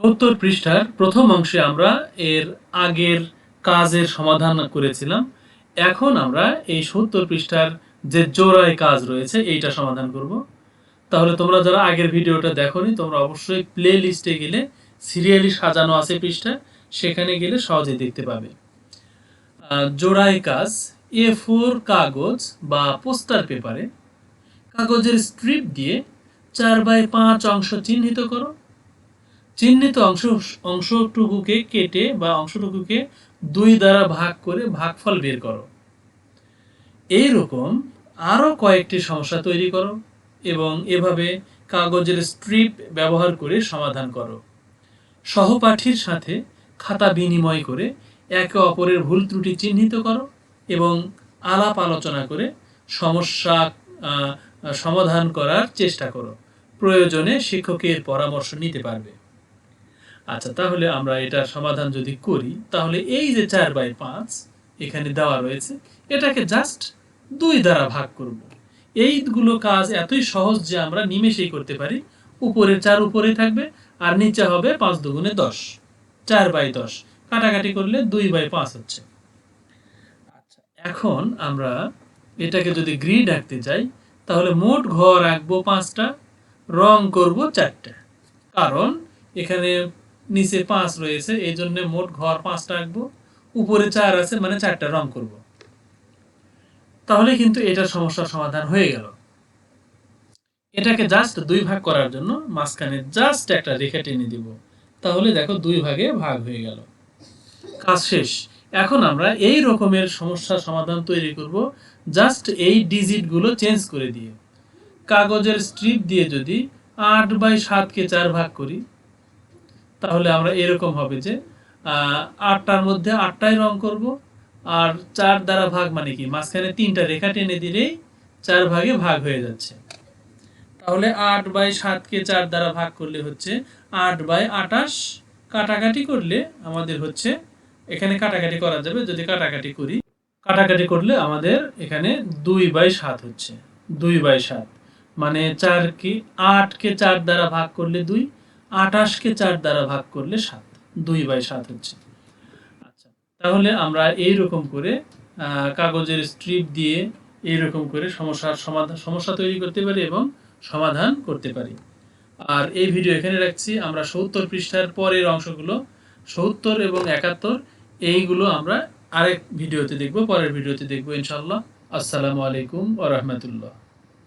সত্তর পৃষ্ঠার প্রথম অংশে আমরা এর আগের কাজের সমাধান করেছিলাম। এখন আমরা এই সত্তর পৃষ্ঠার যে জোড়ায় কাজ রয়েছে, এইটা সমাধান করব। তাহলে তোমরা যারা আগের ভিডিওটা দেখোনি, তোমরা অবশ্যই প্লে লিস্টে গেলে সিরিয়ালি সাজানো আছে পৃষ্ঠা, সেখানে গেলে সহজে দেখতে পাবে। জোড়ায় কাজ এ ফোর কাগজ বা পোস্টার পেপারে। কাগজের স্ট্রিপ দিয়ে চার বাই পাঁচ অংশ চিহ্নিত করো। চিহ্নিত অংশ, অংশটুকুকে কেটে বা অংশটুকুকে দুই দ্বারা ভাগ করে ভাগফল বের করো। এইরকম আরও কয়েকটি সমস্যা তৈরি করো এবং এভাবে কাগজের স্ট্রিপ ব্যবহার করে সমাধান করো। সহপাঠীর সাথে খাতা বিনিময় করে একে অপরের ভুল ত্রুটি চিহ্নিত করো এবং আলাপ আলোচনা করে সমস্যা সমাধান করার চেষ্টা করো। প্রয়োজনে শিক্ষকের পরামর্শ নিতে পারবে। আচ্ছা তাহলে আমরা এটার সমাধান যদি করি, তাহলে এই যে চার বাই পাঁচ এখানে দেওয়া রয়েছে, এটাকে জাস্ট দুই দ্বারা ভাগ করব। এইগুলো কাজ এতই সহজ যে আমরা নিমেষেই করতে পারি। উপরের চার উপরেই থাকবে, আর নিচে হবে পাঁচ দুগুণে দশ। চার বাই দশ, কাটাকাটি করলে দুই বাই পাঁচ হচ্ছে। আচ্ছা এখন আমরা এটাকে যদি গ্রিড আঁকতে যাই, তাহলে মোট ঘর আঁকবো পাঁচটা, রং করব চারটা। কারণ এখানে নিচে পাঁচ রয়েছে, এই জন্য মোট ঘর পাঁচটা আঁকবো, উপরে চার আছে মানে চারটা রং করব। তাহলে কিন্তু এটার সমস্যার সমাধান হয়ে গেল। এটাকে জাস্ট দুই ভাগ করার জন্য মাঝখানে জাস্ট একটা রেখা টেনে দিব। তাহলে দেখো দুই ভাগে ভাগ হয়ে গেল। কাজ শেষ। এখন আমরা এই রকমের সমস্যার সমাধান তৈরি করব জাস্ট এই ডিজিটগুলো চেঞ্জ করে দিয়ে। কাগজের স্ট্রিপ দিয়ে যদি আট বাই সাতকে চার ভাগ করি তাহলে আমরা এরকম হবে যে আটটার মধ্যে আটটাই রং করব, আর চার দ্বারা ভাগ মানে কি? মাঝখানে তিনটা রেখা টেনে দিলেই চার ভাগে ভাগ হয়ে যাচ্ছে। তাহলে আট বাই সাতকে চার দ্বারা ভাগ করলে হচ্ছে আট বাই আটাশ। কাটাকাটি করলে আমাদের হচ্ছে, এখানে কাটাকাটি করা যাবে, যদি কাটাকাটি করি, কাটাকাটি করলে আমাদের এখানে দুই বাই সাত হচ্ছে, দুই বাই সাত। মানে চার কি আটকে চার দ্বারা ভাগ করলে দুই আটাশকে চার দ্বারা ভাগ করলে সাত। দুই বাই সাত হচ্ছে। আচ্ছা তাহলে আমরা এই রকম করে কাগজের স্ট্রিপ দিয়ে এইরকম করে সমস্যার সমাধান সমস্যা তৈরি করতে পারি এবং সমাধান করতে পারি। আর এই ভিডিও এখানে রাখছি। আমরা সত্তর পৃষ্ঠার পরের অংশগুলো, সত্তর এবং একাত্তর, এইগুলো আমরা আরেক ভিডিওতে দেখব, পরের ভিডিওতে দেখব ইনশাল্লাহ আসসালামু আলাইকুম ওয়া রাহমাতুল্লাহ।